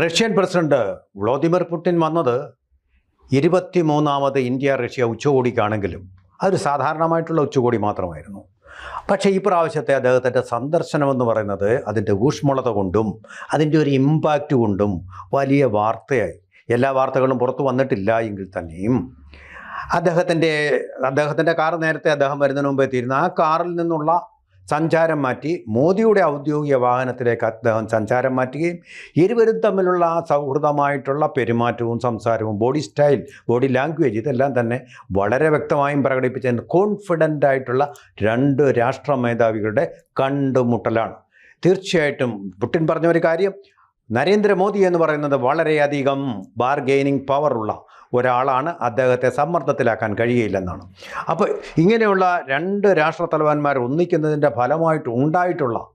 Russian president Vladimir Putin വന്നത് ഇരുപത്തിമൂന്നാമത് India Russia ഉച്ചകോടിക്കാണെങ്കിലും അതൊരു സാധാരണമായിട്ടുള്ള ഉച്ചകോടി മാത്രമായിരുന്നു. പക്ഷേ ഈ പ്രാവശ്യത്തെ അദ്ദേഹത്തിന്റെ സന്ദർശനമെന്ന് പറയുന്നത് അതിന്റെ ഊഷ്മളത കൊണ്ടും അതിന്റെ ഒരു ഇമ്പാക്റ്റ് കൊണ്ടും വലിയ വാർത്തയായി. എല്ലാ വാർത്തകളും പുറത്തു വന്നിട്ടില്ല എങ്കിൽ തന്നെയും അദ്ദേഹത്തിന്റെ അദ്ദേഹത്തിന്റെ കാർ നേരത്തെ അദ്ദേഹം വരുന്നതിന് മുമ്പ് എത്തിയിരുന്നു. ആ കാറിൽ നിന്നുള്ള സഞ്ചാരം മാറ്റി മോദിയുടെ ഔദ്യോഗിക വാഹനത്തിലേക്ക് അദ്ദേഹം സഞ്ചാരം മാറ്റുകയും ഇരുവരും തമ്മിലുള്ള സൗഹൃദമായിട്ടുള്ള പെരുമാറ്റവും സംസാരവും ബോഡി സ്റ്റൈൽ ബോഡി ലാംഗ്വേജ് ഇതെല്ലാം തന്നെ വളരെ വ്യക്തമായും പ്രകടിപ്പിച്ച കോൺഫിഡന്റ് ആയിട്ടുള്ള രണ്ട് രാഷ്ട്ര മേധാവികളുടെ കണ്ടുമുട്ടലാണ്. തീർച്ചയായിട്ടും പുട്ടിൻ പറഞ്ഞ ഒരു കാര്യം നരേന്ദ്രമോദി എന്ന് പറയുന്നത് വളരെയധികം ബാർഗെയിനിങ് പവറുള്ള ഒരാളാണ്. അദ്ദേഹത്തെ സമ്മർദ്ദത്തിലാക്കാൻ കഴിയില്ലെന്നാണ്. അപ്പോൾ ഇങ്ങനെയുള്ള രണ്ട് രാഷ്ട്രത്തലവന്മാർ ഒന്നിക്കുന്നതിന്റെ ഫലമായിട്ട് ഉണ്ടായിട്ടുള്ള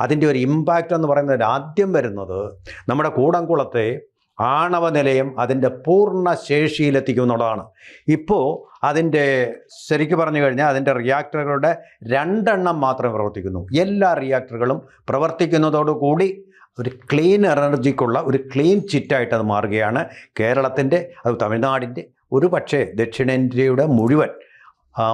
അതിന്റെ ഒരു ഇമ്പാക്റ്റ് എന്ന് പറയുന്നത് ആദ്യം വരുന്നത് നമ്മുടെ കൂടംകുളത്തെ ആണവ നിലയം അതിന്റെ പൂർണ ശേഷിയിലെത്തിക്കും എന്നുള്ളതാണ്. ഇപ്പോൾ അതിന്റെ ശരിക്ക് പറഞ്ഞു കഴിഞ്ഞാൽ അതിന്റെ റിയാക്ടറുകളുടെ രണ്ടെണ്ണം മാത്രമേ പ്രവർത്തിക്കുന്നു. എല്ലാ റിയാക്ടറുകളും പ്രവർത്തിക്കുന്നതോടുകൂടി ഒരു ക്ലീൻ എനർജിക്കുള്ള ഒരു ക്ലീൻ ചിറ്റായിട്ട് അത് മാറുകയാണ്. കേരളത്തിന്റെ അത് തമിഴ്നാടിന്റെ ഒരു പക്ഷേ ദക്ഷിണേന്ത്യയുടെ മുഴുവൻ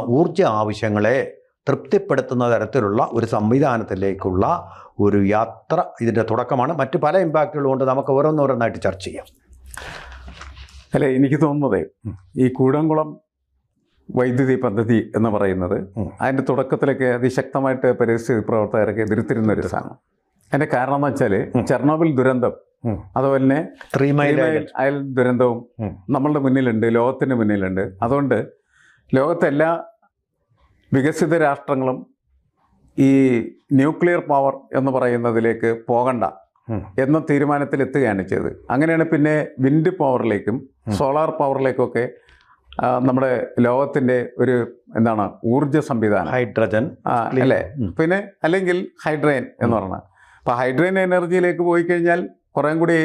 ഊർജ ആവശ്യങ്ങളെ തൃപ്തിപ്പെടുത്തുന്ന തരത്തിലുള്ള ഒരു സംവിധാനത്തിലേക്കുള്ള ഒരു യാത്ര ഇതിന്റെ തുടക്കമാണ്. മറ്റ് പല ഇമ്പാക്റ്റുകളും കൊണ്ട് നമുക്ക് ഓരോന്നോരോന്നായിട്ട് ചർച്ച ചെയ്യാം. അല്ല എനിക്ക് തോന്നുന്നത് ഈ കൂടംകുളം വൈദ്യുതി പദ്ധതി എന്ന് പറയുന്നത്. അതിന്റെ തുടക്കത്തിലൊക്കെ അതിശക്തമായിട്ട് പരിസ്ഥിതി പ്രവർത്തകരൊക്കെ എതിർത്തിരുന്ന ഒരു സാധനം. അതിന്റെ കാരണം എന്ന് വെച്ചാൽ. ചെർണോബിൽ ദുരന്തം അതുപോലെ തന്നെ ത്രീ മൈൽ അയൽ ദുരന്തവും. നമ്മളുടെ മുന്നിലുണ്ട് ലോകത്തിന്റെ മുന്നിലുണ്ട്. അതുകൊണ്ട് ലോകത്തെ എല്ലാ വികസിത രാഷ്ട്രങ്ങളും ഈ ന്യൂക്ലിയർ പവർ എന്ന് പറയുന്നതിലേക്ക് പോകണ്ട എന്ന തീരുമാനത്തിൽ എത്തുകയാണ് ചെയ്തത്. അങ്ങനെയാണ് പിന്നെ വിൻഡ് പവറിലേക്കും. സോളാർ പവറിലേക്കൊക്കെ നമ്മുടെ ലോകത്തിന്റെ ഒരു എന്താണ് ഊർജ സംവിധാനം. ഹൈഡ്രജൻ. അല്ലേ? പിന്നെ അല്ലെങ്കിൽ ഹൈഡ്രജൻ എന്ന് പറഞ്ഞാൽ അപ്പോൾ ഹൈഡ്രൻ എനർജിയിലേക്ക് പോയി കഴിഞ്ഞാൽ കുറേം കൂടി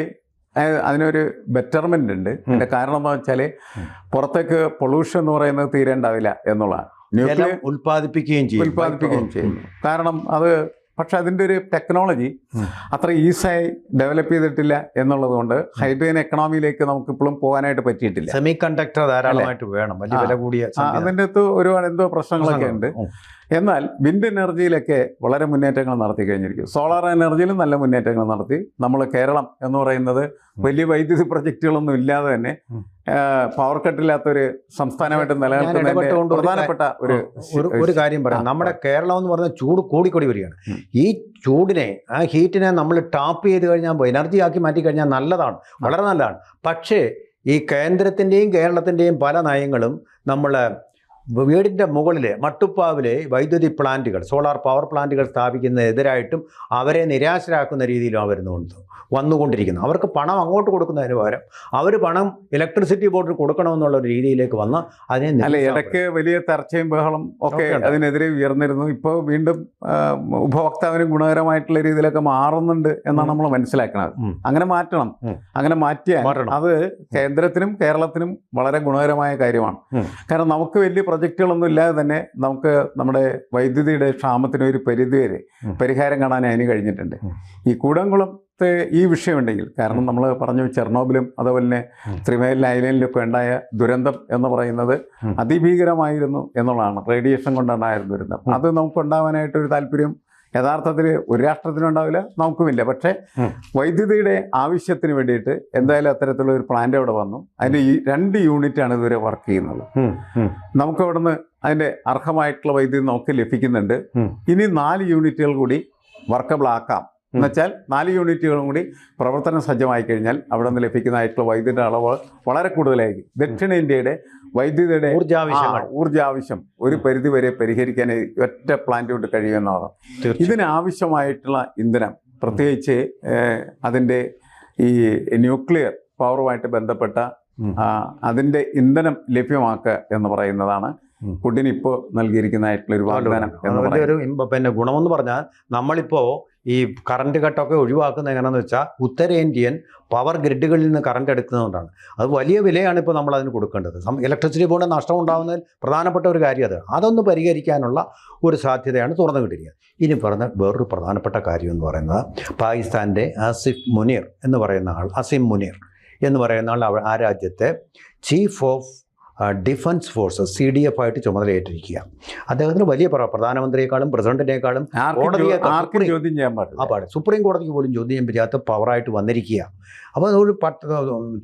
അതിനൊരു ബെറ്റർമെന്റ് ഉണ്ട്. അതിന്റെ കാരണം എന്താ വെച്ചാൽ ഉം. പുറത്തേക്ക് പൊള്യൂഷൻ എന്ന് പറയുന്നത് തീരെ ഉണ്ടാവില്ല എന്നുള്ളതാണ് ന്യൂക്ലിയർ ഉൽപ്പാദിപ്പിക്കുകയും ചെയ്യും. ഉൽപ്പാദിപ്പിക്കുകയും ചെയ്യും. കാരണം അത് പക്ഷെ അതിന്റെ ഒരു ടെക്നോളജി അത്ര ഈസിയായി ഡെവലപ്പ് ചെയ്തിട്ടില്ല എന്നുള്ളത് കൊണ്ട് ഹൈഡ്രജൻ എക്കണോമിയിലേക്ക് നമുക്ക് ഇപ്പോഴും പോകാനായിട്ട് പറ്റിയിട്ടില്ല. സെമി കണ്ടക്ടർ ധാരാളമായിട്ട് വേണം. വലിയ വില കൂടിയ അതിന്റെ അകത്ത് ഒരുപാട് എന്തോ പ്രശ്നങ്ങളൊക്കെ ഉണ്ട്. എന്നാൽ വിൻഡ് എനർജിയിലൊക്കെ വളരെ മുന്നേറ്റങ്ങൾ നടത്തി കഴിഞ്ഞിരിക്കും സോളാർ എനർജിയിലും നല്ല മുന്നേറ്റങ്ങൾ നടത്തി. നമ്മൾ കേരളം എന്ന് പറയുന്നത് വലിയ വൈദ്യുതി പ്രൊജക്റ്റുകളൊന്നും ഇല്ലാതെ തന്നെ. പവർ കട്ടില്ലാത്തൊരു സംസ്ഥാനമായിട്ട് നിലനിൽക്കുന്നതിന്റെ ഒരു പ്രധാനപ്പെട്ട ഒരു ഒരു ഒരു കാര്യം പറയാം. നമ്മുടെ കേരളം എന്ന് പറഞ്ഞാൽ ചൂട് കൂടിക്കൂടി വരികയാണ്. ഈ ചൂടിനെ ആ ഹീറ്റിനെ നമ്മൾ ടാപ്പ് ചെയ്ത് കഴിഞ്ഞാൽ എനർജി ആക്കി മാറ്റി കഴിഞ്ഞാൽ നല്ലതാണ്. വളരെ നല്ലതാണ്. പക്ഷേ ഈ കേന്ദ്രത്തിന്റെയും കേരളത്തിന്റെയും പല നയങ്ങളും നമ്മൾ വീടിന്റെ മുകളിലെ മട്ടുപ്പാവിലെ വൈദ്യുതി പ്ലാന്റുകൾ സോളാർ പവർ പ്ലാന്റുകൾ സ്ഥാപിക്കുന്നതിനെതിരായിട്ടും അവരെ നിരാശരാക്കുന്ന രീതിയിലാണ് വരുന്നുണ്ട് വന്നുകൊണ്ടിരിക്കുന്നു. അവർക്ക് പണം അങ്ങോട്ട് കൊടുക്കുന്നതിന് പകരം അവർ പണം ഇലക്ട്രിസിറ്റി ബോർഡിൽ കൊടുക്കണമെന്നുള്ള ഒരു രീതിയിലേക്ക് വന്ന് അതിനെ അല്ല. ഇടയ്ക്ക് വലിയ ചർച്ചയും ബഹളം ഒക്കെ അതിനെതിരെ ഉയർന്നിരുന്നു. ഇപ്പോൾ വീണ്ടും ഉപഭോക്താവിന് ഗുണകരമായിട്ടുള്ള രീതിയിലൊക്കെ മാറുന്നുണ്ട് എന്നാണ് നമ്മൾ മനസ്സിലാക്കുന്നത്. അങ്ങനെ മാറ്റണം. അങ്ങനെ മാറ്റിയാൽ അത് കേന്ദ്രത്തിനും കേരളത്തിനും വളരെ ഗുണകരമായ കാര്യമാണ്. കാരണം നമുക്ക് വലിയ പ്രൊജക്റ്റുകളൊന്നും ഇല്ലാതെ തന്നെ നമുക്ക് നമ്മുടെ വൈദ്യുതിയുടെ ക്ഷാമത്തിന് ഒരു പരിധിവരെ പരിഹാരം കാണാൻ അതിന് കഴിഞ്ഞിട്ടുണ്ട്. ഈ കൂടംകുളത്തെ ഈ വിഷയമുണ്ടെങ്കിൽ കാരണം നമ്മൾ പറഞ്ഞു ചെർണോബിലും അതുപോലെ തന്നെ. ത്രിമേൽ ഐലൻഡിലൊക്കെ ഉണ്ടായ ദുരന്തം എന്ന് പറയുന്നത് അതിഭീകരമായിരുന്നു എന്നുള്ളതാണ്. റേഡിയേഷൻ കൊണ്ടുണ്ടായ ദുരന്തം. അത് നമുക്ക് ഉണ്ടാവാനായിട്ടൊരു താല്പര്യം യഥാർത്ഥത്തിൽ ഒരു രാഷ്ട്രത്തിനും ഉണ്ടാവില്ല നമുക്കുമില്ല. പക്ഷേ. വൈദ്യുതിയുടെ ആവശ്യത്തിന് വേണ്ടിയിട്ട് എന്തായാലും അത്തരത്തിലുള്ള ഒരു പ്ലാന്റ് അവിടെ വന്നു. അതിന്റെ ഈ രണ്ട് യൂണിറ്റാണ് ഇതുവരെ വർക്ക് ചെയ്യുന്നത്. നമുക്ക് അവിടെ നമുക്ക് അവിടുന്ന് അതിന്റെ അർഹമായിട്ടുള്ള വൈദ്യുതി നമുക്ക് ലഭിക്കുന്നുണ്ട്. ഇനി നാല് യൂണിറ്റുകൾ കൂടി വർക്കബിൾ ആക്കാം. എന്നുവെച്ചാൽ നാല് യൂണിറ്റുകളും കൂടി പ്രവർത്തനം സജ്ജമായി കഴിഞ്ഞാൽ അവിടെ നിന്ന് ലഭിക്കുന്നതായിട്ടുള്ള വൈദ്യുതിയുടെ അളവ് വളരെ കൂടുതലായിരിക്കും. ദക്ഷിണേന്ത്യയുടെ വൈദ്യുതിയുടെ ഊർജാവശ്യങ്ങൾ. ആ, ആവശ്യം ഒരു പരിധി വരെ പരിഹരിക്കാൻ ഒറ്റ പ്ലാന്റ് കൊണ്ട് കഴിയുമെന്നാണ്. ഇതിനാവശ്യമായിട്ടുള്ള ഇന്ധനം പ്രത്യേകിച്ച് അതിന്റെ അതിന്റെ ഈ ന്യൂക്ലിയർ പവറുമായിട്ട് ബന്ധപ്പെട്ട അതിന്റെ അതിന്റെ ഇന്ധനം ലഭ്യമാക്കുക എന്ന് പറയുന്നതാണ് ഇപ്പോൾ നൽകിയിരിക്കുന്നതായിട്ടുള്ള ഒരു വാഗ്ദാനം പിന്നെ ഗുണമെന്ന് പറഞ്ഞാൽ നമ്മളിപ്പോ ഈ കറണ്ട് കട്ടൊക്കെ ഒഴിവാക്കുന്നത് എങ്ങനെയാണെന്ന് വെച്ചാൽ ഉത്തരേന്ത്യൻ പവർ ഗ്രിഡുകളിൽ നിന്ന് കറണ്ട് എടുക്കുന്നതുകൊണ്ടാണ്. അത് വലിയ വിലയാണ് ഇപ്പോൾ നമ്മൾ അതിന് കൊടുക്കേണ്ടത്. ഇലക്ട്രിസിറ്റി ബോർഡ് നഷ്ടം ഉണ്ടാകുന്നതിൽ പ്രധാനപ്പെട്ട ഒരു കാര്യം അത്. അതൊന്ന് പരിഹരിക്കാനുള്ള ഒരു സാധ്യതയാണ് തുറന്നു കിട്ടിയിരിക്കുന്നത് ഇനി പറഞ്ഞ വേറൊരു പ്രധാനപ്പെട്ട കാര്യം എന്ന് പറയുന്നത് പാകിസ്ഥാന്റെ അസിഫ് മുനീർ എന്ന് പറയുന്ന ആൾ അസിം മുനീർ എന്ന് പറയുന്ന ആൾ ആ രാജ്യത്തെ chief of defence force C D F ആയിട്ട് ചുമതലയേറ്റിരിക്കുക. അദ്ദേഹത്തിന് വലിയ പ്ര- പ്രധാനമന്ത്രിയെക്കാളും പ്രസിഡന്റിനേക്കാളും ആർക്കും ചോദ്യം ചെയ്യാൻ പാടില്ല. പാട്. സുപ്രീം കോടതിക്ക് പോലും ചോദ്യം ചെയ്യാൻ പറ്റാത്ത പവറായിട്ട് വന്നിരിക്കുക. അപ്പോൾ ഒരു പട്ട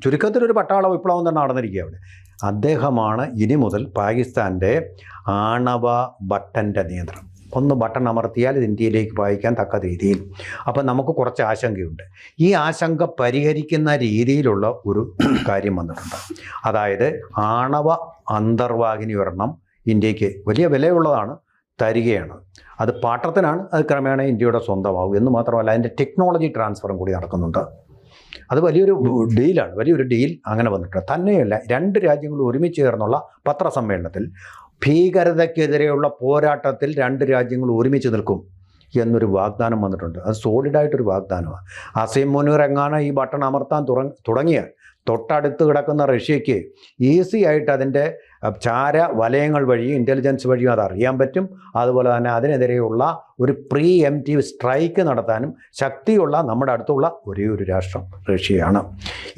ചുരുക്കത്തിലൊരു പട്ടാള വിപ്ലവം തന്നെ നടന്നിരിക്കുക അവിടെ. അദ്ദേഹമാണ് ഇനി മുതൽ പാകിസ്ഥാന്റെ ആണവ ബട്ടന്റെ നിയന്ത്രണം. ഒന്ന് ബട്ടൺ അമർത്തിയാൽ ഇത് ഇന്ത്യയിലേക്ക് വായിക്കാൻ തക്ക രീതിയിൽ. അപ്പം നമുക്ക് കുറച്ച് ആശങ്കയുണ്ട്. ഈ ആശങ്ക പരിഹരിക്കുന്ന രീതിയിലുള്ള ഒരു കാര്യം വന്നിട്ടുണ്ട്. അതായത് ആണവ അന്തർവാഹിനി ഒരെണ്ണം ഇന്ത്യയ്ക്ക് വലിയ വിലയുള്ളതാണ് തരികയാണ്. അത് പാട്ടത്തിനാണ് അത് ക്രമേണ ഇന്ത്യയുടെ സ്വന്തമാവും എന്ന് മാത്രമല്ല അതിന്റെ ടെക്നോളജി ട്രാൻസ്ഫറും കൂടി നടക്കുന്നുണ്ട്. അത് വലിയൊരു ഡീലാണ് വലിയൊരു ഡീൽ അങ്ങനെ വന്നിട്ടുണ്ട്. തന്നെയല്ല രണ്ട് രാജ്യങ്ങളും ഒരുമിച്ച് ചേർന്നുള്ള പത്രസമ്മേളനത്തിൽ ഭീകരതയ്ക്കെതിരെയുള്ള പോരാട്ടത്തിൽ രണ്ട് രാജ്യങ്ങൾ ഒരുമിച്ച് നിൽക്കും എന്നൊരു വാഗ്ദാനം വന്നിട്ടുണ്ട്. അത് സോളിഡായിട്ടൊരു വാഗ്ദാനമാണ്. അസീം മുനീർ എങ്ങാനും ഈ ബട്ടൺ അമർത്താൻ തുടങ്ങിയ തൊട്ടടുത്ത് കിടക്കുന്ന റഷ്യയ്ക്ക് ഈസി ആയിട്ട് അതിന്റെ ചാര വലയങ്ങൾ വഴിയും ഇന്റലിജൻസ് വഴിയും അത് അറിയാൻ പറ്റും. അതുപോലെ തന്നെ അതിനെതിരെയുള്ള ഒരു പ്രീ എം ടി സ്ട്രൈക്ക് നടത്താനും ശക്തിയുള്ള നമ്മുടെ അടുത്തുള്ള ഒരേ ഒരു രാഷ്ട്രം റഷ്യയാണ്.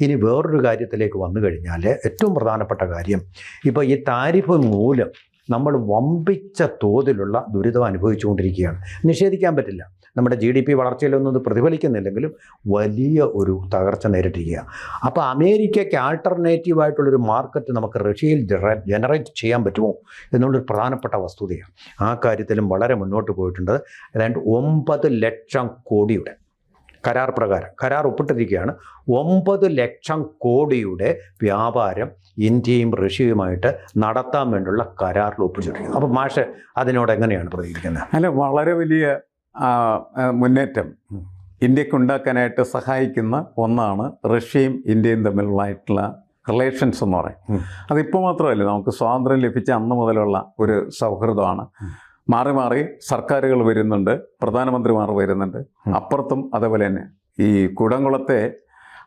ഇനി വേറൊരു കാര്യത്തിലേക്ക് വന്നു കഴിഞ്ഞാൽ ഏറ്റവും പ്രധാനപ്പെട്ട കാര്യം ഇപ്പോൾ ഈ താരിഫ് മൂലം നമ്മൾ വമ്പിച്ച തോതിലുള്ള ദുരിതം അനുഭവിച്ചുകൊണ്ടിരിക്കുകയാണ്. നിഷേധിക്കാൻ പറ്റില്ല. നമ്മുടെ ജി ഡി പി വളർച്ചയിലൊന്നും ഇത് പ്രതിഫലിക്കുന്നില്ലെങ്കിലും വലിയ ഒരു തകർച്ച നേരിട്ടിരിക്കുക അപ്പോൾ അമേരിക്കയ്ക്ക് ആൾട്ടർനേറ്റീവായിട്ടുള്ളൊരു മാർക്കറ്റ് നമുക്ക് റഷ്യയിൽ ജനറേറ്റ് ചെയ്യാൻ പറ്റുമോ എന്നുള്ളൊരു പ്രധാനപ്പെട്ട വസ്തുതയാണ്. ആ കാര്യത്തിലും വളരെ മുന്നോട്ട് പോയിട്ടുണ്ട്. ഏതാണ്ട് ഒമ്പത് ലക്ഷം കോടിയുടെ കരാർ പ്രകാരം കരാർ ഒപ്പിട്ടിരിക്കുകയാണ് ഒമ്പത് ലക്ഷം കോടിയുടെ വ്യാപാരം ഇന്ത്യയും റഷ്യയുമായിട്ട് നടത്താൻ വേണ്ടിയുള്ള കരാറിൽ ഒപ്പിച്ചിരിക്കുന്നു അപ്പോൾ മാഷ് അതിനോട് എങ്ങനെയാണ് പ്രതികരിക്കുന്നത് അല്ല വളരെ വലിയ മുന്നേറ്റം. ഇന്ത്യയ്ക്ക് ഉണ്ടാക്കാനായിട്ട് സഹായിക്കുന്ന ഒന്നാണ് റഷ്യയും ഇന്ത്യയും തമ്മിലുള്ള റിലേഷൻസ് എന്ന് പറയും. അതിപ്പോൾ മാത്രമല്ല നമുക്ക് സ്വാതന്ത്ര്യം ലഭിച്ച അന്ന് മുതലുള്ള ഒരു സൗഹൃദമാണ്. മാറി മാറി സർക്കാരുകൾ വരുന്നുണ്ട് പ്രധാനമന്ത്രിമാർ വരുന്നുണ്ട്. അപ്പുറത്തും അതേപോലെ തന്നെ ഈ കുടംകുളത്തെ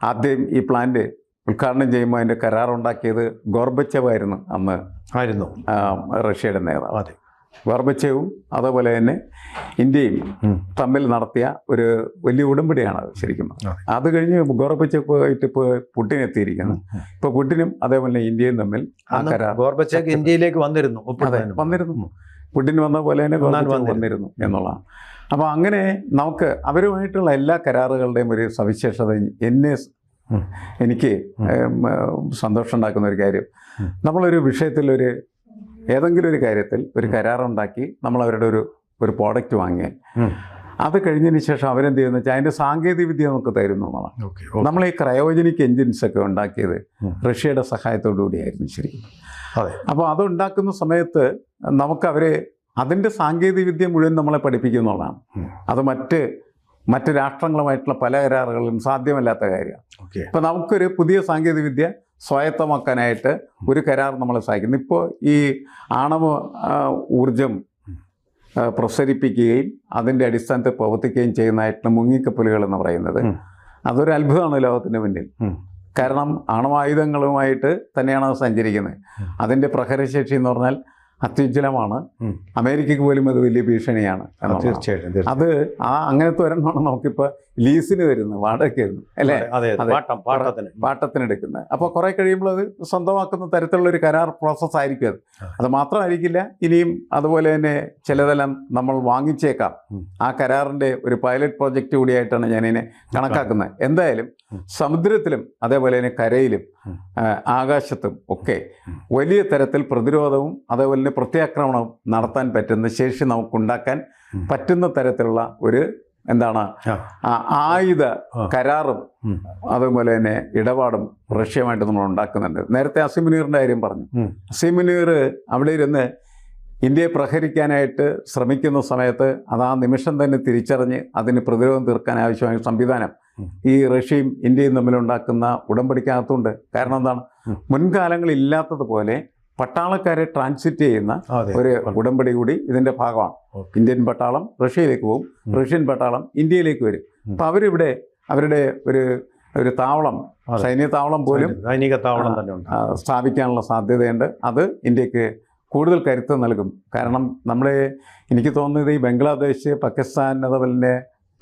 ആദ്യം ഈ പ്ലാന്റ് ഉദ്ഘാടനം ചെയ്യുമ്പോൾ അതിന്റെ കരാറുണ്ടാക്കിയത് ഗോർബച്ചവായിരുന്നു അന്ന്. ആയിരുന്നു. റഷ്യയുടെ നേതാവ്. അതെ. ഗോർബച്ചവും അതേപോലെ തന്നെ ഇന്ത്യയും തമ്മിൽ നടത്തിയ ഒരു വലിയ ഉടമ്പടിയാണ് അത് ശരിക്കും അതെ. കഴിഞ്ഞ് ഗോർബച്ചവ് പോയിട്ട് ഇപ്പോൾ പുട്ടിൻ എത്തിയിരിക്കുന്നു. ഇപ്പോൾ പുട്ടിനും അതേപോലെ ഇന്ത്യയും തമ്മിൽ ആ കരാർ ഗോർബച്ചേക്ക് ഇന്ത്യയിലേക്ക് വന്നിരുന്നു വന്നിരുന്നു. ഉം. പുട്ടിൻ വന്ന പോലെ തന്നെ വന്നിരുന്നു. എന്നുള്ളതാണ് അപ്പോൾ അങ്ങനെ നമുക്ക് അവരുമായിട്ടുള്ള എല്ലാ കരാറുകളുടെയും ഒരു സവിശേഷത എന്നെ എനിക്ക് സന്തോഷം ഉണ്ടാക്കുന്ന ഒരു കാര്യം. നമ്മളൊരു വിഷയത്തിൽ ഒരു ഏതെങ്കിലും ഒരു കാര്യത്തിൽ ഒരു കരാറുണ്ടാക്കി നമ്മൾ അവരുടെ ഒരു ഒരു പ്രോഡക്റ്റ് വാങ്ങിയാൽ. അത് കഴിഞ്ഞതിന് ശേഷം അവരെന്ത് ചെയ്യുന്ന? വെച്ചാൽ അതിന്റെ സാങ്കേതിക വിദ്യ നമുക്ക് തരുന്നു ഓക്കെ. നമ്മൾ ഈ ക്രയോജനിക് എൻജിൻസ് ഒക്കെ ഉണ്ടാക്കിയത് റഷ്യയുടെ സഹായത്തോടു കൂടിയായിരുന്നു ശരി. അതെ. അപ്പോൾ അതുണ്ടാക്കുന്ന സമയത്ത് നമുക്ക് അവരെ അതിന്റെ സാങ്കേതിക വിദ്യ മുഴുവൻ നമ്മളെ പഠിപ്പിക്കുന്നുള്ളതാണ് അത് മറ്റ് മറ്റ് രാഷ്ട്രങ്ങളുമായിട്ടുള്ള പല കരാറുകളിലും സാധ്യമല്ലാത്ത കാര്യമാണ്. ഇപ്പോൾ ഇപ്പം നമുക്കൊരു പുതിയ സാങ്കേതിക വിദ്യ സ്വായത്തമാക്കാനായിട്ട് ഒരു കരാർ നമ്മളെ സഹായിക്കുന്നു. ഇപ്പോൾ ഈ ആണവ ഊർജം പ്രസരിപ്പിക്കുകയും അതിന്റെ അടിസ്ഥാനത്തിൽ പ്രവർത്തിക്കുകയും ചെയ്യുന്നതായിട്ടുള്ള മുങ്ങിക്കപ്പലുകൾ എന്ന് പറയുന്നത്. അതൊരു അത്ഭുതമാണ് ലോകത്തിന് മുന്നിൽ കാരണം ആണവായുധങ്ങളുമായിട്ട് തന്നെയാണ് അത് സഞ്ചരിക്കുന്നത്. അതിന്റെ പ്രഹരശേഷി എന്ന് പറഞ്ഞാൽ അത്യുജ്വലമാണ്. അമേരിക്കക്ക് പോലും അത് വലിയ ഭീഷണിയാണ്. തീർച്ചയായിട്ടും. അത് ആ അങ്ങനത്തെ ഒരെണ്ണമാണ് നമുക്കിപ്പോൾ ലീസിന് വരുന്നത് വാടകയ്ക്ക് വരുന്നു അല്ലേ? പാട്ടത്തിന്. എടുക്കുന്നത്. അപ്പോൾ കുറേ കഴിയുമ്പോൾ അത് സ്വന്തമാക്കുന്ന തരത്തിലുള്ള ഒരു കരാർ പ്രോസസ്സ് ആയിരിക്കും അത്. അതെ. മാത്രമായിരിക്കില്ല ഇനിയും അതുപോലെ തന്നെ ചിലതെല്ലാം നമ്മൾ വാങ്ങിച്ചേക്കാം. ആ കരാറിന്റെ ഒരു പൈലറ്റ് പ്രോജക്റ്റ് കൂടിയായിട്ടാണ് ഞാനിതിനെ കണക്കാക്കുന്നത്. എന്തായാലും. സമുദ്രത്തിലും അതേപോലെ തന്നെ കരയിലും ആകാശത്തും ഒക്കെ വലിയ തരത്തിൽ പ്രതിരോധവും അതേപോലെ തന്നെ പ്രത്യാക്രമണവും നടത്താൻ പറ്റുന്ന ശേഷി നമുക്കുണ്ടാക്കാൻ. പറ്റുന്ന തരത്തിലുള്ള ഒരു എന്താണ് ആയുധ കരാറും. അതുപോലെ തന്നെ ഇടപാടും റഷ്യയുമായിട്ട് നമ്മൾ ഉണ്ടാക്കുന്നുണ്ട് നേരത്തെ അസിമുനീറിന്റെ കാര്യം പറഞ്ഞു. അസിമുനീർ അവിടെ ഇരുന്ന് ഇന്ത്യയെ പ്രഹരിക്കാനായിട്ട് ശ്രമിക്കുന്ന സമയത്ത് അത് ആ നിമിഷം തന്നെ തിരിച്ചറിഞ്ഞ് അതിന് പ്രതിരോധം തീർക്കാൻ ആവശ്യമായ സംവിധാനം. ഈ റഷ്യയും ഇന്ത്യയും തമ്മിലുണ്ടാക്കുന്ന ഉടമ്പടിക്കകത്തുണ്ട്. കാരണം എന്താണ്? മുൻകാലങ്ങളില്ലാത്തതുപോലെ മുൻകാലങ്ങളിൽ ഇല്ലാത്തതുപോലെ പട്ടാളക്കാരെ ട്രാൻസിറ്റ് ചെയ്യുന്ന ഒരു ഉടമ്പടി കൂടി ഇതിന്റെ ഭാഗമാണ്. ഇന്ത്യൻ പട്ടാളം റഷ്യയിലേക്ക് പോകും. റഷ്യൻ പട്ടാളം ഇന്ത്യയിലേക്ക് വരും. അപ്പം അവരിവിടെ അവരുടെ ഒരു ഒരു താവളം സൈനിക താവളം പോലും സൈനിക താവളം തന്നെ സ്ഥാപിക്കാനുള്ള സാധ്യതയുണ്ട്. അത് ഇന്ത്യയ്ക്ക് കൂടുതൽ കരുത്ത് നൽകും. കാരണം നമ്മളെ എനിക്ക് തോന്നുന്നത് ഈ ബംഗ്ലാദേശ് പാകിസ്ഥാൻ അതുപോലെ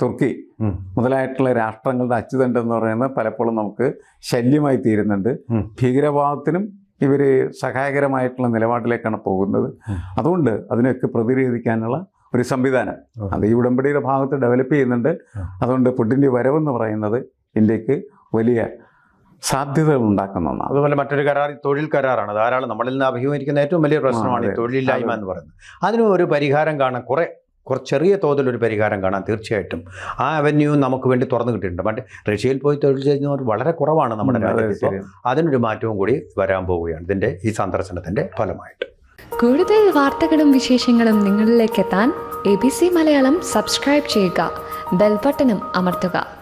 തുർക്കി. മുതലായിട്ടുള്ള രാഷ്ട്രങ്ങളുടെ അച്ചുതണ്ട് എന്ന് പറയുന്നത് പലപ്പോഴും നമുക്ക് ശല്യമായി തീരുന്നുണ്ട്. ഭീകരവാദത്തിനും ഇവർ സഹായകരമായിട്ടുള്ള നിലപാടിലേക്കാണ് പോകുന്നത്. അതുകൊണ്ട് അതിനൊക്കെ പ്രതിരോധിക്കാനുള്ള ഒരു സംവിധാനം. അത് ഈ ഉടമ്പടിയുടെ ഭാഗത്ത് ഡെവലപ്പ് ചെയ്യുന്നുണ്ട്. അതുകൊണ്ട് പുടിന്റെ വരവെന്ന് പറയുന്നത് ഇന്ത്യയ്ക്ക് വലിയ സാധ്യതകൾ ഉണ്ടാക്കുന്ന ഒന്നാണ് അതുപോലെ മറ്റൊരു കരാർ തൊഴിൽ കരാറാണ് ധാരാളം നമ്മളിൽ നിന്ന് അഭിമുഖീകരിക്കുന്ന ഏറ്റവും വലിയ പ്രശ്നമാണ്. തൊഴിലില്ലായ്മ എന്ന് പറയുന്നത് അതിനും ഒരു പരിഹാരം കാണാൻ കുറെ കുറച്ച് ചെറിയ തോതിൽ ഒരു പരിഹാരം കാണാം തീർച്ചയായിട്ടും. ആ അവന്യൂ നമുക്ക് വേണ്ടി തുറന്നു കിട്ടിയിട്ടുണ്ട്. പണ്ട് റഷ്യയിൽ പോയി തൊഴിൽ ചെയ്യുന്നവർ വളരെ കുറവാണ് നമ്മുടെ രാജ്യത്ത് ഇപ്പോൾ. അതിനൊരു മാറ്റവും കൂടി വരാൻ പോവുകയാണ്. ഇതിന്റെ ഈ സന്ദർശനത്തിന്റെ ഫലമായിട്ട്. കൂടുതൽ വാർത്തകളും വിശേഷങ്ങളും നിങ്ങളിലേക്ക് എത്താൻ A B C Malayalam subscribe ചെയ്യുക. ബെൽബട്ടനും അമർത്തുക.